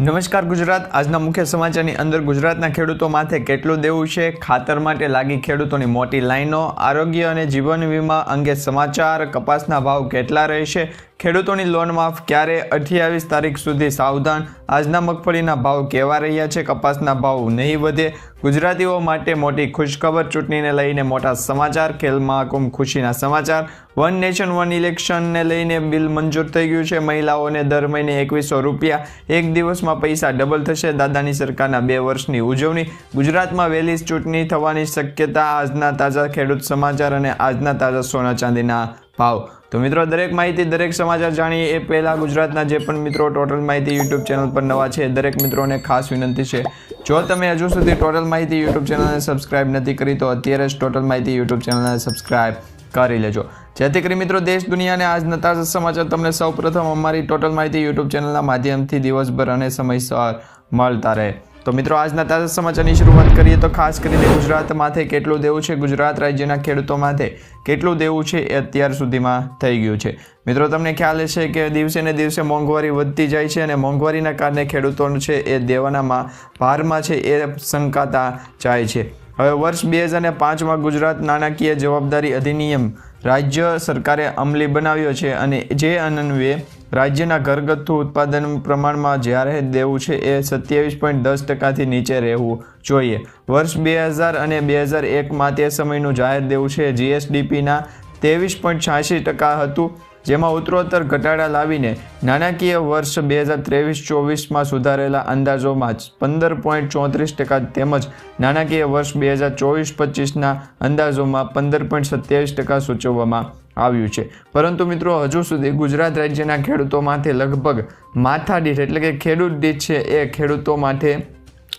નમસ્કાર ગુજરાત. આજના મુખ્ય સમાચારની અંદર ગુજરાતના ખેડૂતો માથે કેટલું દેવું છે? ખાતર માટે લાગી ખેડૂતોની મોટી લાઈનો. આરોગ્ય અને જીવન વીમા અંગે સમાચાર. કપાસના ભાવ કેટલા રહેશે? ખેડૂતોની લોન માફ ક્યારે? અઠ્યાવીસ તારીખ સુધી સાવધાન. આજના મગફળીના ભાવ કેવા રહ્યા છે? કપાસના ભાવ નહીં વધે. ગુજરાતીઓ માટે મોટી ખુશખબર ચૂંટણીને લઈને મોટા સમાચાર. ખેલ મહાકુંભ ખુશીના સમાચાર. વન નેશન, વન ઇલેક્શનને લઈને બિલ મંજૂર થઈ ગયું છે. મહિલાઓને દર મહિને એકવીસો રૂપિયા એક દિવસમાં પૈસા ડબલ થશે. દાદાની સરકારના બે વર્ષની ઉજવણી. ગુજરાતમાં વહેલી ચૂંટણી થવાની શક્યતા. આજના તાજા ખેડૂત સમાચાર અને આજના તાજા સોના ચાંદીના ભાવ તો મિત્રો, દરેક માહિતી દરેક સમાચાર જાણીએ એ પહેલાં ગુજરાતના જે પણ મિત્રો ટોટલ માહિતી યુટ્યુબ ચેનલ પર નવા છે, દરેક મિત્રોને ખાસ વિનંતી છે. જો તમે હજુ સુધી ટોટલ માહિતી યુટ્યુબ ચેનલને સબસ્ક્રાઇબ નથી કરી, તો અત્યારે જ ટોટલ માહિતી યુટ્યુબ ચેનલને સબસ્ક્રાઇબ કરી લેજો. જેથી કરી મિત્રો, દેશ દુનિયાને આજના તાજા સમાચાર તમને સૌપ્રથમ અમારી ટોટલ માહિતી યુટ્યુબ ચેનલના માધ્યમથી દિવસભર અને સમયસર મળતા રહે. તો મિત્રો, આજના તાજા સમાચારની શરૂઆત કરીએ તો ખાસ કરીને ગુજરાત માથે કેટલું દેવું છે? ગુજરાત રાજ્યના ખેડૂતો માથે કેટલું દેવું છે એ અત્યાર સુધીમાં થઈ ગયું છે. મિત્રો, તમને ખ્યાલ છે કે દિવસે ને દિવસે મોંઘવારી વધતી જાય છે અને મોંઘવારીના કારણે ખેડૂતોનું છે એ દેવાનામાં ભારમાં છે એ શંકાતા જાય છે. હવે વર્ષ બે હજાર પાંચમાં ગુજરાત નાણાકીય જવાબદારી અધિનિયમ રાજ્ય સરકારે અમલી બનાવ્યો છે અને જે અન્વયે રાજ્યના ઘરગથ્થુ ઉત્પાદન પ્રમાણમાં જ્યારે દેવું છે એ સત્યાવીસ પોઈન્ટ દસ ટકાથી નીચે રહેવું જોઈએ. વર્ષ બે હજાર અને બે હજાર એકમાં તે સમયનું જાહેર દેવું છે. જીએસડીપીના ત્રેવીસ પોઈન્ટ છ્યાસી ટકા હતું, જેમાં ઉત્તરોત્તર ઘટાડા લાવીને નાણાકીય વર્ષ બે હજાર ત્રેવીસ ચોવીસમાં સુધારેલા અંદાજોમાં પંદર પોઈન્ટ ચોત્રીસ ટકા તેમજ નાણાકીય વર્ષ બે હજાર ચોવીસ પચીસના અંદાજોમાં પંદર પોઈન્ટ સત્યાવીસ ટકા સૂચવવામાં આવ્યું છે. પરંતુ મિત્રો, હજુ સુધી ગુજરાત રાજ્યના ખેડૂતો માટે લગભગ માથાદીઠ એટલે કે ખેડૂત દીઠ છે એ ખેડૂતો માટે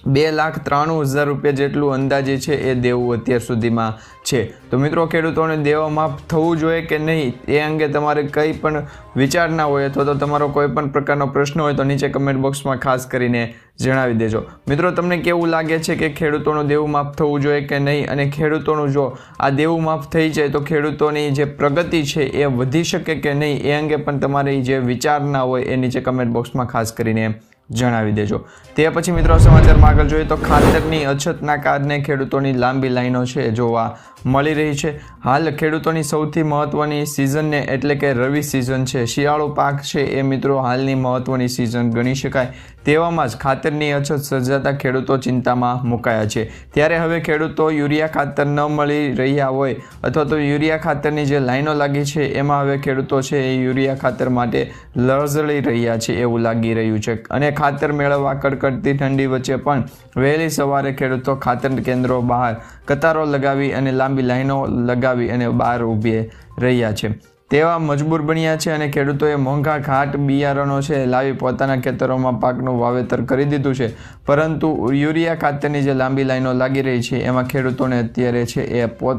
બે લાખ ત્રાણું હજાર રૂપિયા જેટલું અંદાજે છે એ દેવું અત્યાર સુધીમાં છે. તો મિત્રો, ખેડૂતોને દેવા માફ થવું જોઈએ કે નહીં, એ અંગે તમારે કંઈ પણ વિચાર ના હોય અથવા તો તમારો કોઈ પણ પ્રકારનો પ્રશ્ન હોય તો નીચે કમેન્ટ બોક્સમાં ખાસ કરીને જણાવી દેજો. મિત્રો, તમને કેવું લાગે છે કે ખેડૂતોનું દેવું માફ થવું જોઈએ કે નહીં? અને ખેડૂતોનું જો આ દેવું માફ થઈ જાય તો ખેડૂતોની જે પ્રગતિ છે એ વધી શકે કે નહીં? એ અંગે પણ તમારી જે વિચાર ના હોય એ નીચે કમેન્ટ બોક્સમાં ખાસ કરીને જણાવી દેજો. તે પછી મિત્રો સમાચારમાં આગળ જોઈએ તો ખાતરની અછતના કારણે ખેડૂતોની લાંબી લાઈનો છે જોવા મળી રહી છે. હાલ ખેડૂતોની સૌથી મહત્ત્વની સિઝનને એટલે કે રવિ સિઝન છે. શિયાળુ પાક છે એ મિત્રો હાલની મહત્ત્વની સિઝન ગણી શકાય. તેવામાં જ ખાતરની અછત સર્જાતા ખેડૂતો ચિંતામાં મુકાયા છે. ત્યારે હવે ખેડૂતો યુરિયા ખાતર ન મળી રહ્યા હોય અથવા તો યુરિયા ખાતરની જે લાઈનો લાગી છે એમાં હવે ખેડૂતો છે એ યુરિયા ખાતર માટે લળઝળી રહ્યા છે એવું લાગી રહ્યું છે. અને ખાતર મેળવવા કડકડતી ઠંડી વચ્ચે પણ વહેલી સવારે ખેડૂતો ખાતર કેન્દ્રો બહાર કતારો લગાવી અને લાંબી લાઈનો લગાવી અને બહાર ઊભી રહ્યા છે. તેવા મજબૂર બન્યા છે અને ખેડૂતોએ મોંઘા ઘાટ બિયારણો છે, લાવી પોતાના ખેતરોમાં પાકનું વાવેતર કરી દીધું છે. પરંતુ યુરિયા ખાતરની જે લાંબી લાઈનો લાગી રહી છે, એમાં ખેડૂતોને અત્યારે છે એ પોત,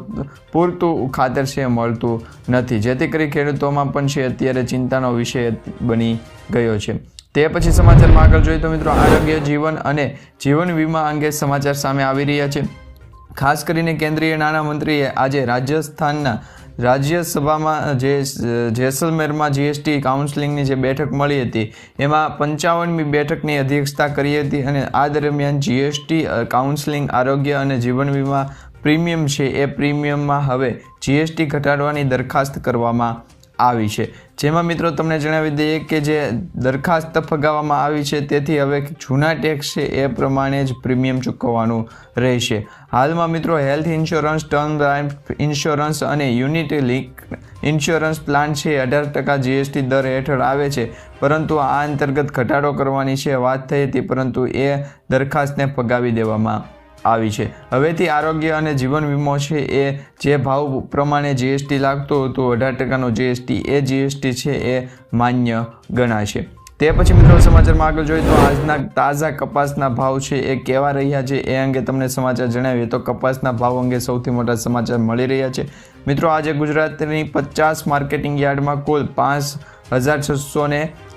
પૂરતું ખાતર છે મળતું નથી. જેથી કરી ખેડૂતોમાં પણ છે અત્યારે ચિંતાનો વિષય બની ગયો છે. તે પછી સમાચારમાં આગળ જોઈએ તો મિત્રો આરોગ્ય, જીવન અને જીવન વીમા અંગે સમાચાર સામે આવી રહ્યા છે. ખાસ કરીને કેન્દ્રીય નાણામંત્રીએ આજે રાજસ્થાનના રાજ્યસભામાં જે, જેસલમેરમાં જીએસટી કાઉન્સિલિંગની જે બેઠક મળી હતી, એમાં પંચાવનમી બેઠકની અધ્યક્ષતા કરી હતી અને આ દરમિયાન જીએસટી કાઉન્સિલિંગ, આરોગ્ય અને જીવન વીમા પ્રીમિયમ છે એ પ્રીમિયમમાં હવે જીએસટી ઘટાડવાની દરખાસ્ત કરવામાં આવી છે. જેમાં મિત્રો તમને જણાવી દઈએ કે જે દરખાસ્ત ફગાવવામાં આવી છે, તેથી હવે જૂના ટેક્સ છે એ પ્રમાણે જ પ્રીમિયમ ચૂકવવાનું રહેશે. હાલમાં મિત્રો health insurance, term life insurance અને યુનિટી લિંક ઇન્સ્યોરન્સ પ્લાન છે. અઢાર ટકા જીએસટી દર હેઠળ આવે છે, પરંતુ આ અંતર્ગત ઘટાડો કરવાની છે વાત થઈ હતી, પરંતુ એ દરખાસ્તને ફગાવી દેવામાં આવી છે. હવેથી આરોગ્ય અને જીવન વીમો છે એ જે ભાવ પ્રમાણે જીએસટી લાગતું હતું, અઢાર ટકાનો જીએસટી એ જીએસટી છે એ માન્ય ગણાશે. તે પછી મિત્રો સમાચારમાં આગળ જોઈએ તો આજના તાજા કપાસના ભાવ છે એ કેવા રહ્યા છે એ અંગે તમને સમાચાર જણાવીએ તો કપાસના ભાવ અંગે સૌથી મોટા સમાચાર મળી રહ્યા છે. મિત્રો આજે ગુજરાતની પચાસ માર્કેટિંગ યાર્ડમાં કુલ પાંચ હજાર છસો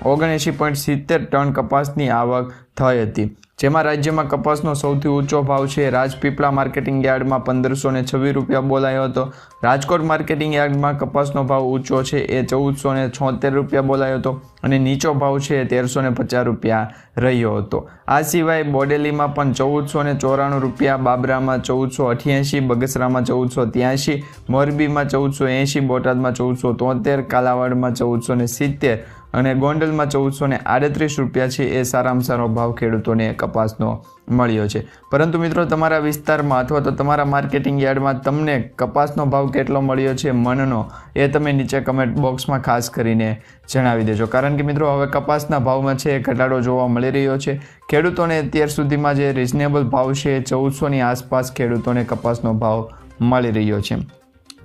ઓગણએંશી પોઈન્ટ સિત્તેર ટન કપાસની આવક થઈ હતી. જેમાં રાજ્યમાં કપાસનો સૌથી ઊંચો ભાવ છે. રાજપીપળા માર્કેટિંગ યાર્ડમાં પંદરસો ને છવ્વીસ રૂપિયા બોલાયો હતો. રાજકોટ માર્કેટિંગ યાર્ડમાં કપાસનો ભાવ ઊંચો છે એ ચૌદસો ને છોતેર રૂપિયા બોલાયો હતો અને નીચો ભાવ છે તેરસો ને પચાસ રૂપિયા રહ્યો હતો. આ સિવાય બોડેલીમાં પણ ચૌદસો ને ચોરાણું રૂપિયા, બાબરામાં ચૌદસો અઠ્યાસી, બગસરામાં ચૌદસો ત્યાંશી, મોરબીમાં ચૌદસો એંશી, બોટાદમાં ચૌદસો તોતેર, કાલાવાડમાં ચૌદસો ને સિત્તેર અને ગોંડલમાં ચૌદસો ને આડત્રીસ રૂપિયા છે એ સારામાં સારો ભાવ ખેડૂતોને કપાસનો મળ્યો છે. પરંતુ મિત્રો, તમારા વિસ્તારમાં અથવા તો તમારા માર્કેટિંગ યાર્ડમાં તમને કપાસનો ભાવ કેટલો મળ્યો છે મનનો એ તમે નીચે કમેન્ટ બોક્સમાં ખાસ કરીને જણાવી દેજો. કારણ કે મિત્રો, હવે કપાસના ભાવમાં છે એ ઘટાડો જોવા મળી રહ્યો છે. ખેડૂતોને અત્યાર સુધીમાં જે રિઝનેબલ ભાવ છે એ ચૌદસોની આસપાસ ખેડૂતોને કપાસનો ભાવ મળી રહ્યો છે.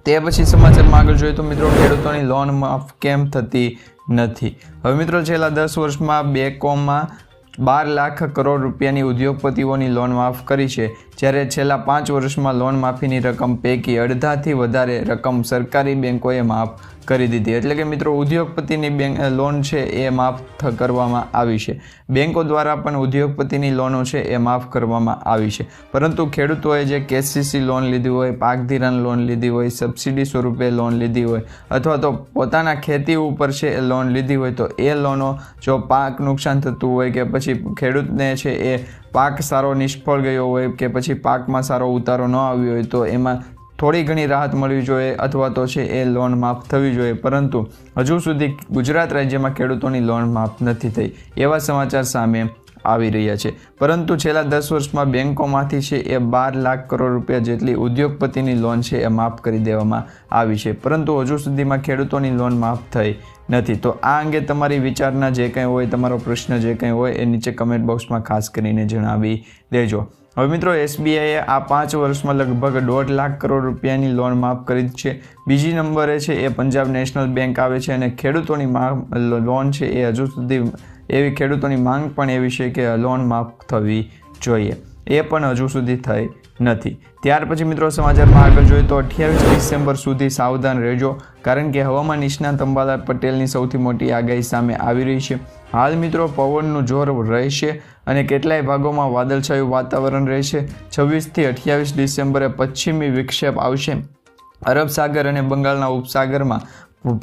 તે પછી સમાચારમાં આગળ જોઈએ તો મિત્રો, ખેડૂતોની લોન માફ કેમ થતી નથી. હવે મિત્રો, છેલ્લા દસ વર્ષમાં બેકોમમાં બાર લાખ કરોડ રૂપિયાની ઉદ્યોગપતિઓની લોન માફ કરી છે. જ્યારે છેલ્લા પાંચ વર્ષમાં લોન માફીની રકમ પૈકી અડધાથી વધારે રકમ સરકારી બેન્કોએ માફ કરી દીધી. એટલે કે મિત્રો, ઉદ્યોગપતિની બેંક લોન છે એ માફ કરવામાં આવી છે. બેન્કો દ્વારા પણ ઉદ્યોગપતિની લોનો છે એ માફ કરવામાં આવી છે. પરંતુ ખેડૂતોએ જે કેસીસી લોન લીધી હોય, પાક ધિરાણ લોન લીધી હોય, સબસિડી સ્વરૂપે લોન લીધી હોય, અથવા તો પોતાના ખેતી ઉપર છે એ લોન લીધી હોય, તો એ લોનો જો પાક નુકસાન થતું હોય કે પછી ખેડૂતને છે એ પાક સારો નિષ્ફળ ગયો હોય કે પછી પાકમાં સારો ઉતારો ન આવ્યો હોય, તો એમાં થોડી ઘણી રાહત મળવી જોઈએ અથવા તો છે એ લોન માફ થવી જોઈએ. પરંતુ હજુ સુધી ગુજરાત રાજ્યમાં ખેડૂતોની લોન માફ નથી થઈ એવા સમાચાર સામે આવી રહ્યા છે. પરંતુ છેલ્લા દસ વર્ષમાં બેન્કોમાંથી છે એ બાર લાખ કરોડ રૂપિયા જેટલી ઉદ્યોગપતિની લોન છે એ માફ કરી દેવામાં આવી છે. પરંતુ હજુ સુધીમાં ખેડૂતોની લોન માફ થઈ નથી. તો આ અંગે તમારી વિચારના જે કંઈ હોય, તમારો પ્રશ્ન જે કંઈ હોય એ નીચે કમેન્ટ બોક્સમાં ખાસ કરીને જણાવી દેજો. હવે મિત્રો એસબીઆઈએ આ પાંચ વર્ષમાં લગભગ દોઢ લાખ કરોડ રૂપિયાની લોન માફ કરી છે. બીજી નંબરે છે, એ પંજાબ નેશનલ બેંક આવે છે અને ખેડૂતોની લોન છે એ હજુ સુધી એવી ખેડૂતોની માંગ પણ એવી છે કે લોન માફ થવી જોઈએ. એ પણ હજુ સુધી થઈ નથી. ત્યાર પછી મિત્રો સમાચારમાં આગળ જોઈએ તો અઠ્યાવીસ ડિસેમ્બર સુધી સાવધાન રહેજો, કારણ કે હવામાન નિષ્ણાત અંબાલાલ પટેલની સૌથી મોટી આગાહી સામે આવી રહી છે. હાલ મિત્રો પવનનું જોર રહેશે અને કેટલાય ભાગોમાં વાદળછાયું વાતાવરણ રહેશે. છવ્વીસથી અઠ્યાવીસ ડિસેમ્બરે પશ્ચિમી વિક્ષેપ આવશે. અરબ સાગર અને બંગાળના ઉપસાગરમાં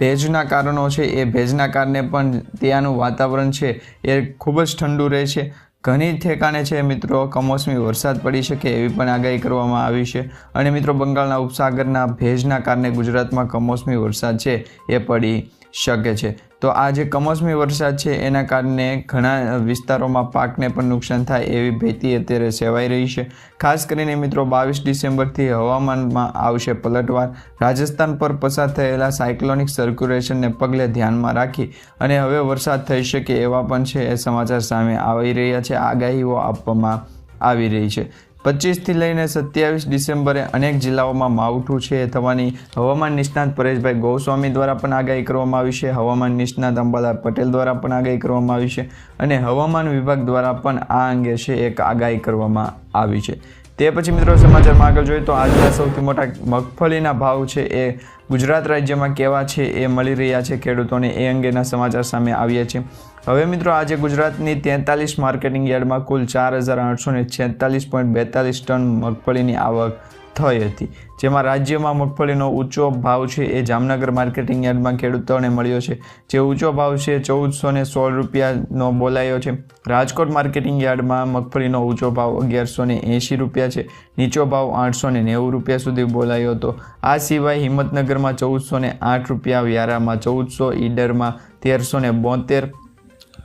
ભેજના કારણો છે. એ ભેજના કારણે પણ ત્યાંનું વાતાવરણ છે એ ખૂબ જ ઠંડુ રહે છે ઘણી ઠેકાણે છે મિત્રો, કમોસમી વરસાદ પડી શકે એવી પણ આગાહી કરવામાં આવી છે. અને મિત્રો, બંગાળના ઉપસાગરના ભેજના કારણે ગુજરાતમાં કમોસમી વરસાદ છે એ પડી શકે છે. તો આ જે કમોસમી વરસાદ છે, એના કારણે ઘણા વિસ્તારોમાં પાકને પણ નુકસાન થાય એવી ભીતિ અત્યારે સેવાઈ રહી છે. ખાસ કરીને મિત્રો, બાવીસ ડિસેમ્બરથી હવામાનમાં આવશે પલટવાર. રાજસ્થાન પર પસાર થયેલા સાયક્લોનિક સર્ક્યુલેશનને પગલે ધ્યાનમાં રાખી અને હવે વરસાદ થઈ શકે એવા પણ છે એ સમાચાર સામે આવી રહ્યા છે. આગાહીઓ આપવામાં આવી રહી છે. પચીસથી લઈને સત્યાવીસ ડિસેમ્બરે અનેક જિલ્લાઓમાં માવઠું છે. થવાની હવામાન નિષ્ણાત પરેશભાઈ ગોસ્વામી દ્વારા પણ આગાહી કરવામાં આવી છે. હવામાન નિષ્ણાત અંબાલાલ પટેલ દ્વારા પણ આગાહી કરવામાં આવી છે અને હવામાન વિભાગ દ્વારા પણ આ અંગે છે, એક આગાહી કરવામાં આવી છે. તે પછી મિત્રો સમાચારમાં આગળ જોઈએ તો આજના સૌથી મોટા મગફળીના ભાવ છે એ ગુજરાત રાજ્યમાં કેવા છે એ મળી રહ્યા છે ખેડૂતોને એ અંગેના સમાચાર સામે આવ્યા છે. હવે મિત્રો આજે ગુજરાતની તેતાલીસ માર્કેટિંગ યાર્ડમાં કુલ ચાર હજાર આઠસો ને છેતાલીસ પોઈન્ટ બેતાલીસ ટન મગફળીની આવક થઈ હતી. જેમાં રાજ્યમાં મગફળીનો ઊંચો ભાવ છે એ જામનગર માર્કેટિંગ યાર્ડમાં ખેડૂતોને મળ્યો છે. જે ઊંચો ભાવ છે ચૌદસો ને સોળ રૂપિયાનો બોલાયો છે. રાજકોટ માર્કેટિંગ યાર્ડમાં મગફળીનો ઊંચો ભાવ અગિયારસો ને એંશી રૂપિયા છે. નીચો ભાવ આઠસો ને નેવું રૂપિયા સુધી બોલાયો હતો. આ સિવાય હિંમતનગરમાં ચૌદસો ને આઠ રૂપિયા, વ્યારામાં ચૌદસો, ઈડરમાં તેરસો ને બોતેર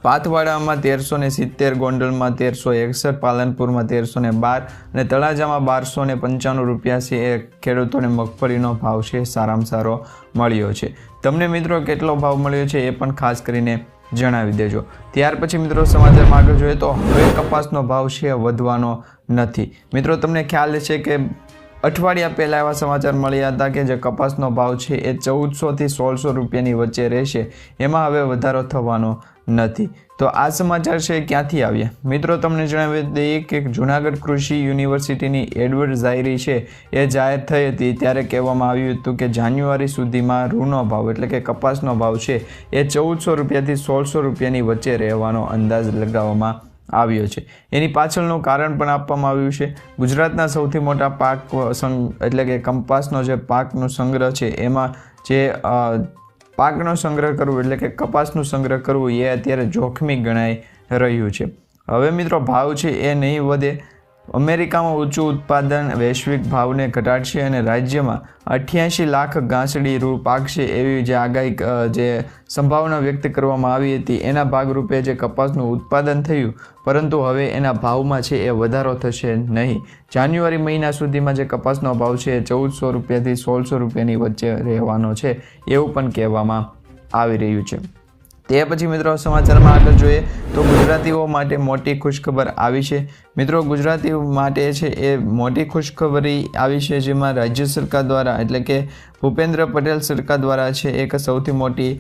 પાથવાડામાં તેરસો ને સિત્તેર, ગોંડલમાં તેરસો એકસઠ, પાલનપુરમાં તેરસો ને બાર અને તળાજામાં બારસો ને પંચાણું રૂપિયા છે. એ ખેડૂતોને મગફળીનો ભાવ છે સારામાં સારો મળ્યો છે. તમને મિત્રો કેટલો ભાવ મળ્યો છે એ પણ ખાસ કરીને જણાવી દેજો. ત્યાર પછી મિત્રો સમાચારમાં આગળ જોઈએ તો હવે કપાસનો ભાવ છે વધવાનો નથી. મિત્રો તમને ખ્યાલ છે કે અઠવાડિયા પહેલાં એવા સમાચાર મળ્યા હતા કે જે કપાસનો ભાવ છે એ ચૌદસોથી સોળસો રૂપિયાની વચ્ચે રહેશે. એમાં હવે વધારો થવાનો નથી. તો આ સમાચાર છે ક્યાંથી આવ્યા? મિત્રો, તમને જણાવી દઈએ કે જુનાગઢ કૃષિ યુનિવર્સિટીની એડવર્ડ ઝાયરી છે એ જાહેર થઈ હતી. ત્યારે કહેવામાં આવ્યું હતું કે જાન્યુઆરી સુધીમાં રૂનો ભાવ એટલે કે કપાસનો ભાવ છે એ ચૌદસો રૂપિયાથી સોળસો રૂપિયાની વચ્ચે રહેવાનો અંદાજ લગાવવામાં આવ્યો છે. એની પાછળનું કારણ પણ આપવામાં આવ્યું છે. ગુજરાતના સૌથી મોટા પાક સંઘ એટલે કે કંપાસનો જે પાકનો સંગ્રહ છે, એમાં જે પાકનો સંગ્રહ કરવો એટલે કે કપાસનું સંગ્રહ કરવું એ અત્યારે જોખમી ગણાઈ રહ્યું છે. હવે મિત્રો ભાવ છે એ નહીં વધે. અમેરિકામાં ઊંચું ઉત્પાદન વૈશ્વિક ભાવને ઘટાડશે અને રાજ્યમાં અઠ્યાસી લાખ ગાંસડી રૂ પાકશે એવી જે આગાહી જે સંભાવના વ્યક્ત કરવામાં આવી હતી, એના ભાગરૂપે જે કપાસનું ઉત્પાદન થયું, પરંતુ હવે એના ભાવમાં છે એ વધારો થશે નહીં. જાન્યુઆરી મહિના સુધીમાં જે કપાસનો ભાવ છે એ ચૌદસો રૂપિયાથી સોળસો રૂપિયાની વચ્ચે રહેવાનો છે, એવું પણ કહેવામાં આવી રહ્યું છે. તે પછી મિત્રો સમાચારમાં આગળ જોઈએ તો ગુજરાતીઓ માટે મોટી ખુશખબર આવી છે. મિત્રો ગુજરાતીઓ માટે છે એ મોટી ખુશખબરી આવી છે જેમાં રાજ્ય સરકાર દ્વારા એટલે કે ભૂપેન્દ્ર પટેલ સરકાર દ્વારા છે એક સૌથી મોટી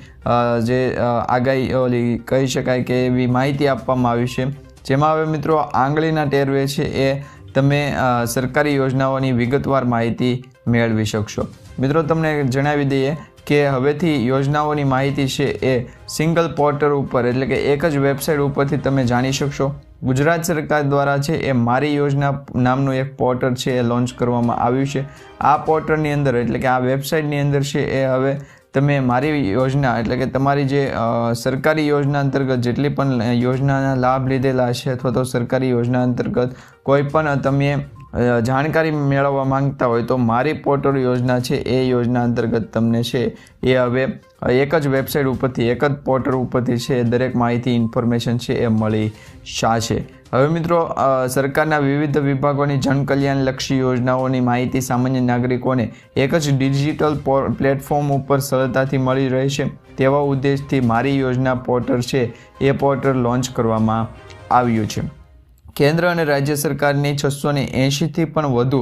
જે આગાહી ઓલી કહી શકાય કે એવી માહિતી આપવામાં આવી છે. જેમાં હવે મિત્રો આંગળીના ટેરવે છે એ તમે સરકારી યોજનાઓની વિગતવાર માહિતી મેળવી શકશો. મિત્રો તમને જણાવી દઈએ કે હવેથી યોજનાઓની માહિતી છે એ સિંગલ પોર્ટલ ઉપર, એટલે કે એક જ વેબસાઇટ ઉપરથી તમે જાણી શકશો. ગુજરાત સરકાર દ્વારા છે એ મારી યોજના નામનું એક પોર્ટલ છે એ લોન્ચ કરવામાં આવ્યું છે. આ પોર્ટલની અંદર, એટલે કે આ વેબસાઇટની અંદર છે એ હવે તમે મારી યોજના, એટલે કે તમારી જે સરકારી યોજના અંતર્ગત જેટલી પણ યોજનાના લાભ લીધેલા છે અથવા તો સરકારી યોજના અંતર્ગત કોઈ પણ તમે જાણકારી મેળવવા માંગતા હોય તો મારી પોર્ટલ યોજના છે, એ યોજના અંતર્ગત તમને છે, એ હવે એક જ વેબસાઇટ ઉપરથી, એક જ પોર્ટલ ઉપરથી છે, દરેક માહિતી, ઇન્ફોર્મેશન છે, એ મળી છે હવે મિત્રો સરકારના વિવિધ વિભાગોની જનકલ્યાણલક્ષી યોજનાઓની માહિતી સામાન્ય નાગરિકોને એક જ ડિજિટલ પ્લેટફોર્મ ઉપર સરળતાથી મળી રહે છે તેવા ઉદ્દેશથી મારી યોજના પોર્ટલ છે, એ પોર્ટલ લોન્ચ કરવામાં આવ્યું છે. કેન્દ્ર અને રાજ્ય સરકારની છસો ને એંશીથી પણ વધુ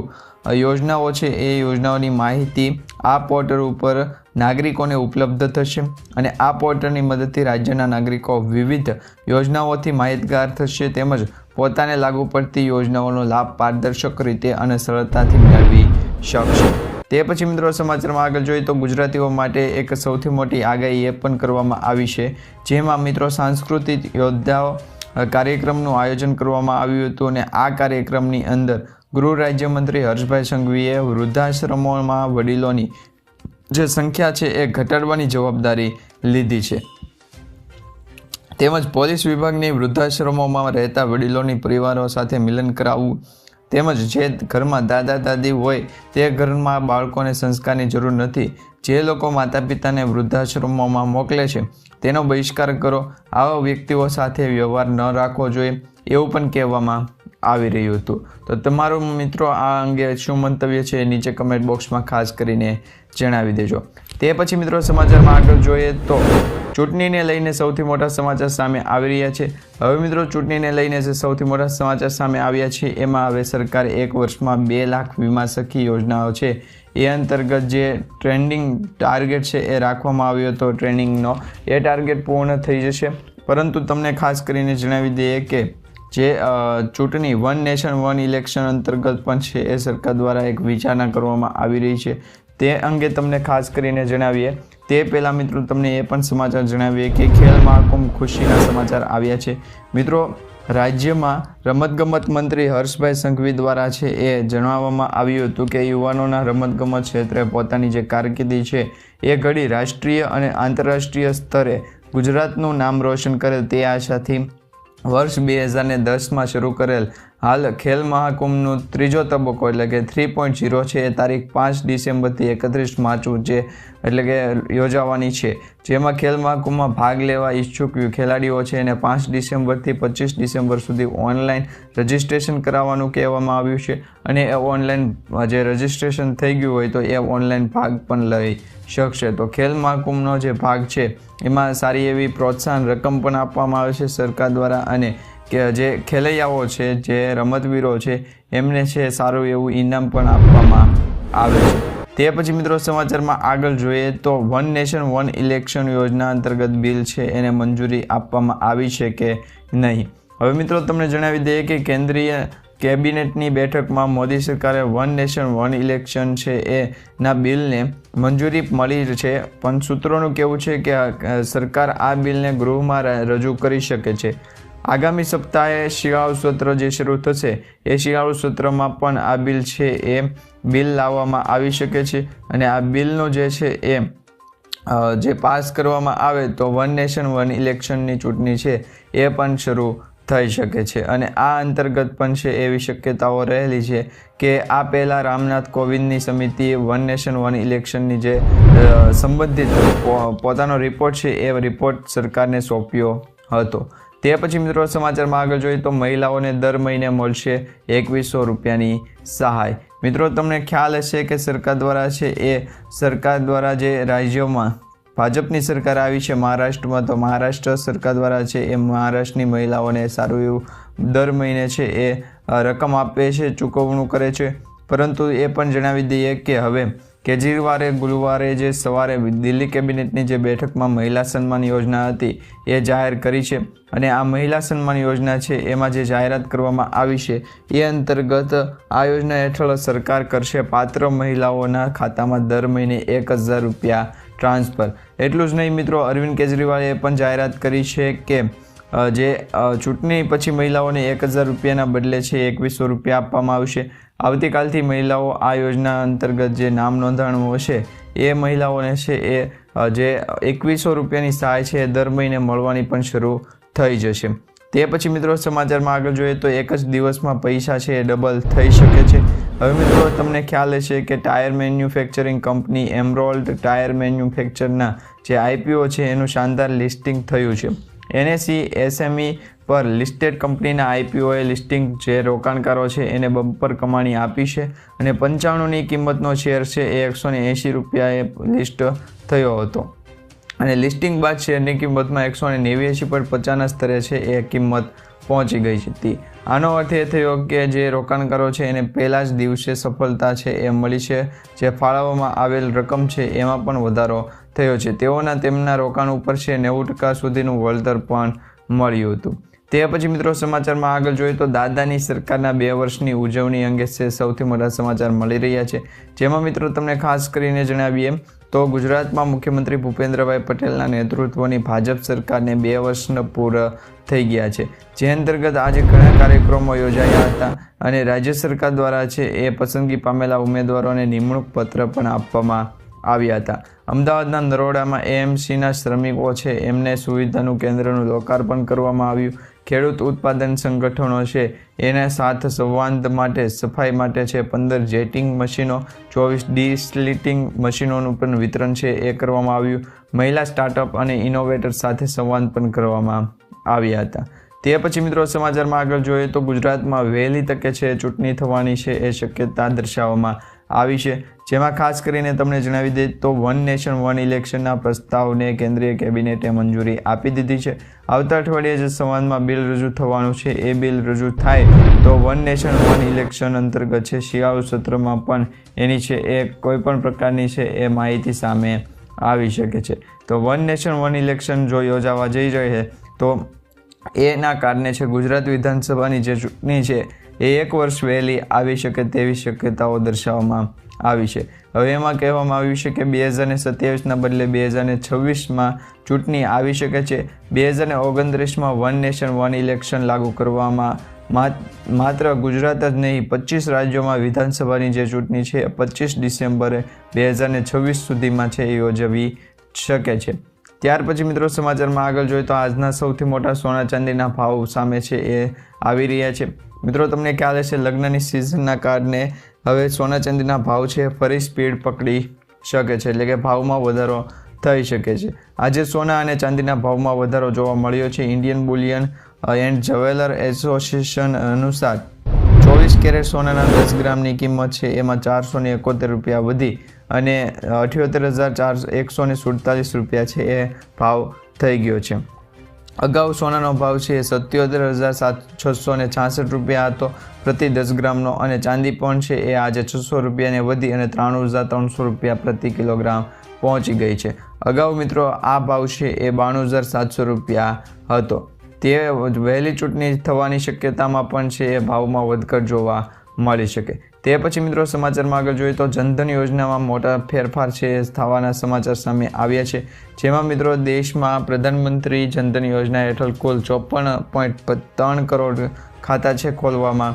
યોજનાઓ છે. એ યોજનાઓની માહિતી આ પોર્ટલ ઉપર નાગરિકોને ઉપલબ્ધ થશે અને આ પોર્ટલની મદદથી રાજ્યના નાગરિકો વિવિધ યોજનાઓથી માહિતગાર થશે તેમજ પોતાને લાગુ પડતી યોજનાઓનો લાભ પારદર્શક રીતે અને સરળતાથી મેળવી શકશે. તે પછી મિત્રો સમાચારમાં આગળ જોઈએ તો ગુજરાતીઓ માટે એક સૌથી મોટી આગાહી એ પણ કરવામાં આવી છે. જેમાં મિત્રો સાંસ્કૃતિક યોદ્ધાઓ કાર્યક્રમનું આયોજન કરવામાં આવ્યું હતું અને આ કાર્યક્રમની અંદર ગૃહ રાજ્યમંત્રી હર્ષભાઈ સંઘવીએ વૃદ્ધાશ્રમોમાં વડીલોની જે સંખ્યા છે એ ઘટાડવાની જવાબદારી લીધી છે. તેમજ પોલીસ વિભાગની વૃદ્ધાશ્રમોમાં રહેતા વડીલોની પરિવારો સાથે મિલન કરાવવું તેમજ જે ઘરમાં દાદા દાદી હોય તે ઘરમાં બાળકોને સંસ્કારની જરૂર નથી. જે લોકો માતા પિતાને વૃદ્ધાશ્રમોમાં મોકલે છે, તેનો બહિષ્કાર કરો. આવા વ્યક્તિઓ સાથે વ્યવહાર ન રાખવો જોઈએ એવું પણ કહેવામાં આવી રહ્યું હતું. તો તમારું મિત્રો આ અંગે શું મંતવ્ય છે નીચે કમેન્ટ બોક્સમાં ખાસ કરીને જણાવી દેજો. તે પછી મિત્રો સમાચારમાં આગળ જોઈએ તો ચૂંટણીને લઈને સૌથી મોટા સમાચાર સામે આવી રહ્યા છે. હવે મિત્રો ચૂંટણીને લઈને જે સૌથી મોટા સમાચાર સામે આવ્યા છે, એમાં હવે સરકારે એક વર્ષમાં બે લાખ વીમા સખી યોજનાઓ છે. એ અંતર્ગત જે ટ્રેન્ડિંગ ટાર્ગેટ છે, એ રાખવામાં આવ્યો હતો ટ્રેનિંગનો એ ટાર્ગેટ પૂર્ણ થઈ જશે. પરંતુ તમને ખાસ કરીને જણાવી દઈએ કે જે ચૂંટણી વન નેશન વન ઇલેક્શન અંતર્ગત પણ છે, એ સરકાર દ્વારા એક વિચારણા કરવામાં આવી રહી છે. તે અંગે તમને ખાસ કરીને જણાવીએ. તે પહેલાં મિત્રો તમને એ પણ સમાચાર જણાવીએ કે ખેલ મહાકુંભ ખુશીના સમાચાર આવ્યા છે. મિત્રો, રાજ્યમાં રમતગમત મંત્રી હર્ષભાઈ સંઘવી દ્વારા છે એ જણાવવામાં આવ્યું હતું કે યુવાનોના રમતગમત ક્ષેત્રે પોતાની જે કારકિર્દી છે એ ઘડી રાષ્ટ્રીય અને આંતરરાષ્ટ્રીય સ્તરે ગુજરાતનું નામ રોશન કરે તે આશાથી વર્ષ બે હજાર ને દસમાં શરૂ કરેલ હાલ ખેલ મહાકુંભનો ત્રીજો તબક્કો, એટલે કે થ્રી પોઈન્ટ ઝીરો છે, એ તારીખ પાંચ ડિસેમ્બરથી એકત્રીસ માર્ચ જે, એટલે કે યોજાવાની છે. જેમાં ખેલ મહાકુંભમાં ભાગ લેવા ઈચ્છુક ખેલાડીઓ છે, એને પાંચ ડિસેમ્બરથી પચીસ ડિસેમ્બર સુધી ઓનલાઈન રજિસ્ટ્રેશન કરાવવાનું કહેવામાં આવ્યું છે અને એ ઓનલાઈન જે રજિસ્ટ્રેશન થઈ ગયું હોય તો એ ઓનલાઈન ભાગ પણ લઈ શકશે. તો ખેલ મહાકુંભનો જે ભાગ છે, એમાં સારી એવી પ્રોત્સાહન રકમ પણ આપવામાં આવે છે સરકાર દ્વારા અને કે જે ખેલૈયાઓ છે, જે રમતવીરો છે, એમને છે સારું એવું ઇનામ પણ આપવામાં આવે છે. તે પછી મિત્રો સમાચારમાં આગળ જોઈએ તો વન નેશન, વન ઇલેક્શન યોજના અંતર્ગત બિલ છે, એને મંજૂરી આપવામાં આવી છે કે નહીં? હવે મિત્રો તમને જણાવી દઈએ કે કેન્દ્રીય કેબિનેટની બેઠકમાં મોદી સરકારે વન નેશન, વન ઇલેક્શન છે એ ના બિલને મંજૂરી મળી છે, પણ સૂત્રોનું કહેવું છે કે સરકાર આ બિલને ગૃહમાં રજૂ કરી શકે છે. આગામી સપ્તાહે શિયાળુ સત્ર જે શરૂ થશે, એ શિયાળુ સત્રમાં પણ આ બિલ છે એ બિલ લાવવામાં આવી શકે છે અને આ બિલનો જે છે એ જે પાસ કરવામાં આવે તો વન નેશન, વન ઇલેક્શનની ચૂંટણી છે એ પણ શરૂ થઈ શકે છે. અને આ અંતર્ગત પણ છે એવી શક્યતાઓ રહેલી છે કે આ પહેલાં રામનાથ કોવિંદની સમિતિએ વન નેશન, વન ઇલેક્શનની જે સંબંધિત પોતાનો રિપોર્ટ છે એ રિપોર્ટ સરકારને સોંપ્યો હતો. તે પછી મિત્રો સમાચારમાં આગળ જોઈએ તો મહિલાઓને દર મહિને મળશે એકવીસો રૂપિયાની સહાય. મિત્રો, તમને ખ્યાલ હશે કે સરકાર દ્વારા છે એ સરકાર દ્વારા જે રાજ્યોમાં ભાજપની સરકાર આવી છે મહારાષ્ટ્રમાં, તો મહારાષ્ટ્ર સરકાર દ્વારા છે એ મહારાષ્ટ્રની મહિલાઓને સારું એવું દર મહિને છે એ રકમ આપે છે, ચૂકવણું કરે છે. પરંતુ એ પણ જણાવી દઈએ કે હવે કેજરીવાલે ગુરુવારે જે સવારે દિલ્હી કેબિનેટની જે બેઠકમાં મહિલા સન્માન યોજના હતી, એ જાહેર કરી છે અને આ મહિલા સન્માન યોજના છે એમાં જે જાહેરાત કરવામાં આવી છે, એ અંતર્ગત આ યોજના હેઠળ સરકાર કરશે પાત્ર મહિલાઓના ખાતામાં દર મહિને એક હજાર રૂપિયા ટ્રાન્સફર. એટલું જ નહીં મિત્રો, અરવિંદ કેજરીવાલે પણ જાહેરાત કરી છે કે જે ચૂંટણી પછી મહિલાઓને એક હજાર રૂપિયાના બદલે છે એકવીસો રૂપિયા આપવામાં આવશે. આવતીકાલથી મહિલાઓ આ યોજના અંતર્ગત જે નામ નોંધાણું હશે, એ મહિલાઓને છે એ જે એકવીસો રૂપિયાની સહાય છે દર મહિને મળવાની પણ શરૂ થઈ જશે. તે પછી મિત્રો સમાચારમાં આગળ જોઈએ તો એક જ દિવસમાં પૈસા છે એ ડબલ થઈ શકે છે. હવે મિત્રો તમને ખ્યાલ હશે કે tyre manufacturing company Emerald tyre મેન્યુફેક્ચરના જે આઈપીઓ છે એનું શાનદાર લિસ્ટિંગ થયું છે. એનએસી એસએમઈ પર લિસ્ટેડ કંપનીના આઈપીઓએ લિસ્ટિંગ જે રોકાણકારો છે એને બમ્પર કમાણી આપી છે અને પંચાણુંની કિંમતનો શેર છે એ એકસો ને એંશી રૂપિયાએ લિસ્ટ થયો હતો. અને લિસ્ટિંગ બાદ શેરની કિંમતમાં એકસો ને નેવ્યાસી પોઈન્ટ પચાસના સ્તરે છે એ કિંમત પહોંચી ગઈ હતી આનો અર્થ એ થયો કે જે રોકાણકારો છે એને પહેલા જ દિવસે સફળતા છે એ મળી છે. જે ફાળવવામાં આવેલ રકમ છે એમાં પણ વધારો થયો છે. તેઓના તેમના રોકાણ ઉપર છે નેવું ટકા સુધીનું વળતર પણ મળ્યું હતું. તે પછી મિત્રો સમાચારમાં આગળ જોઈએ તો દાદાની સરકારના બે વર્ષની ઉજવણી અંગે છે સૌથી મોટા સમાચાર મળી રહ્યા છે. જેમાં મિત્રો તમને ખાસ કરીને જણાવીએ તો ગુજરાતમાં મુખ્યમંત્રી ભૂપેન્દ્રભાઈ પટેલના નેતૃત્વની ભાજપ સરકારને બે વર્ષનો પૂરા થઈ ગયા છે. જે અંતર્ગત આજે ઘણા કાર્યક્રમો યોજાયા હતા અને રાજ્ય સરકાર દ્વારા છે એ પસંદગી પામેલા ઉમેદવારોને નિમણૂક પત્ર પણ આપવામાં આવ્યા હતા. અમદાવાદના નરોડામાં એએમસીના શ્રમિકો છે એમને સુવિધાનું કેન્દ્રનું લોકાર્પણ કરવામાં આવ્યું. ખેડૂત ઉત્પાદન સંગઠનો છે. એના સાથ સંવાદ માટે, સફાઈ માટે છે. પંદર જેટિંગ મશીનો, ચોવીસ ડિસ્લિટિંગ મશીનોનું પણ વિતરણ છે. એ કરવામાં આવ્યું. મહિલા સ્ટાર્ટઅપ અને ઇનોવેટર સાથે સંવાદ પણ કરવામાં આવ્યા હતા. તે પછી મિત્રો સમાચારમાં આગળ જોઈએ તો ગુજરાતમાં વહેલી તકે છે. ચૂંટણી થવાની છે એ શક્યતા દર્શાવવામાં આવી છે. જેમાં ખાસ કરીને તમને જણાવી દે તો વન નેશન, વન ઇલેક્શનના પ્રસ્તાવને કેન્દ્રીય કેબિનેટે મંજૂરી આપી દીધી છે. આવતા અઠવાડિયે જે સંવાદમાં બિલ રજૂ થવાનું છે. એ બિલ રજૂ થાય તો વન નેશન, વન ઇલેક્શન અંતર્ગત છે. શિયાળુ સત્રમાં પણ એની છે એ કોઈ પણ પ્રકારની છે એ માહિતી સામે આવી શકે છે. તો વન નેશન, વન ઇલેક્શન જો યોજાવા જઈ રહી છે તો એના કારણે છે ગુજરાત વિધાનસભાની જે ચૂંટણી છે એ એક વર્ષ વહેલી આવી શકે તેવી શક્યતાઓ દર્શાવવામાં આવી છે. હવે એમાં કહેવામાં આવ્યું છે કે બે હજાર ને સત્યાવીસના બદલે બે હજાર ને છવ્વીસમાં ચૂંટણી આવી શકે છે. બે હજાર ને ઓગણત્રીસમાં વન નેશન, વન ઇલેક્શન લાગુ કરવામાં માત્ર ગુજરાત જ નહીં પચીસ રાજ્યોમાં વિધાનસભાની જે ચૂંટણી છે પચીસ ડિસેમ્બરે બે હજાર ને છવ્વીસ સુધીમાં છે એ યોજવી શકે છે. ત્યાર પછી મિત્રો સમાચારમાં આગળ જોઈએ તો આજના સૌથી મોટા સોના ચાંદીના ભાવ સામે છે એ આવી રહ્યા છે. મિત્રો, તમને ખ્યાલ હશે, લગ્નની સિઝનના કારણે હવે સોના ચાંદીના ભાવ છે, ફરી સ્પીડ પકડી શકે છે, એટલે કે ભાવમાં વધારો થઈ શકે છે. આજે સોના અને ચાંદીના ભાવમાં વધારો જોવા મળ્યો છે Indian bullion and jeweller association અનુસાર. ચોવીસ કેરેટ સોનાના દસ ગ્રામની કિંમત છે, એમાં ચારસો ને એકોતેર રૂપિયા વધી અને અઠ્યોતેર હજાર ચારસો, એકસો ને સુડતાલીસ રૂપિયા છે, એ ભાવ થઈ ગયો છે. અગાઉ સોનાનો ભાવ છે સત્યોતેર હજાર સાત છસો ને છાસઠ રૂપિયા હતો. પ્રતિ દસ ગ્રામનો અને ચાંદી પણ છે એ આજે છસો રૂપિયાને વધી અને ત્રાણું હજાર ત્રણસો રૂપિયા પ્રતિ કિલોગ્રામ પહોંચી ગઈ છે. અગાઉ મિત્રો આ ભાવ છે એ બાણું હજાર સાતસો રૂપિયા હતો. તે વહેલી ચૂંટણી થવાની શક્યતામાં પણ છે એ ભાવમાં વધઘટ જોવા મળી શકે. તે પછી મિત્રો સમાચારમાં આગળ જોઈએ તો જનધન યોજનામાં મોટા ફેરફાર છે થવાના સમાચાર સામે આવ્યા છે. જેમાં મિત્રો દેશમાં પ્રધાનમંત્રી જનધન યોજના હેઠળ કુલ ચોપન પોઈન્ટ ત્રણ કરોડ ખાતા છે ખોલવામાં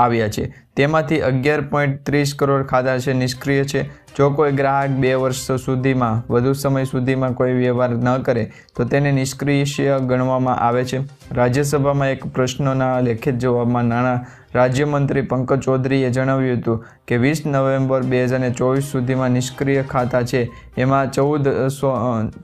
આવ્યા છે. તેમાંથી અગિયાર પોઈન્ટ ત્રીસ કરોડ ખાતા છે, નિષ્ક્રિય છે. જો કોઈ ગ્રાહક બે વર્ષ સુધીમાં, વધુ સમય સુધીમાં કોઈ વ્યવહાર ન કરે, તો તેને નિષ્ક્રિય ગણવામાં આવે છે. રાજ્યસભામાં એક પ્રશ્નના લેખિત જવાબમાં નાણાં રાજ્યમંત્રી પંકજ ચૌધરીએ જણાવ્યું હતું કે વીસ નવેમ્બર બે હજાર ચોવીસ સુધીમાં નિષ્ક્રિય ખાતા છે. એમાં ચૌદ સો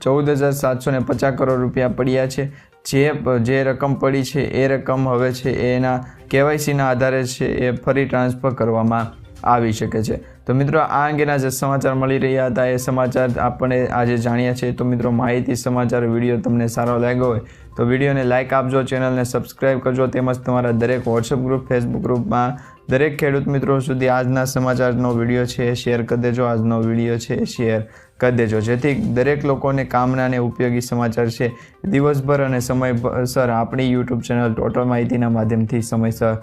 ચૌદ હજાર સાતસો પચાસ કરોડ રૂપિયા પડ્યા છે. જે જે રકમ પડી છે, એ રકમ હવે છે, એના કેવાયસીના આધારે છે, એ ફરી ટ્રાન્સફર કરવામાં આવી શકે છે. તો મિત્રો, આ અંગેના જે સમાચાર મળી રહ્યા હતા, એ સમાચાર આપણે આજે જાણ્યા છે. તો મિત્રો, માહિતી, સમાચાર, વીડિયો તમને સારો લાગ્યો હોય, તો વિડીયોને લાઇક આપજો, ચેનલને સબસ્ક્રાઈબ કરજો, તેમજ તમારા દરેક વોટ્સઅપ ગ્રુપ ફેસબુક ગ્રુપમાં દરેક ખેડૂત મિત્રો સુધી આજના સમાચારનો વીડિયો છે શેર કરી દેજો. આજનો વીડિયો છે શેર કરી દેજો. જેથી દરેક લોકોને કામના અને ઉપયોગી સમાચાર છે. દિવસભર અને સમયસર આપણી યુટ્યુબ ચેનલ ટોટલ માહિતીના માધ્યમથી સમયસર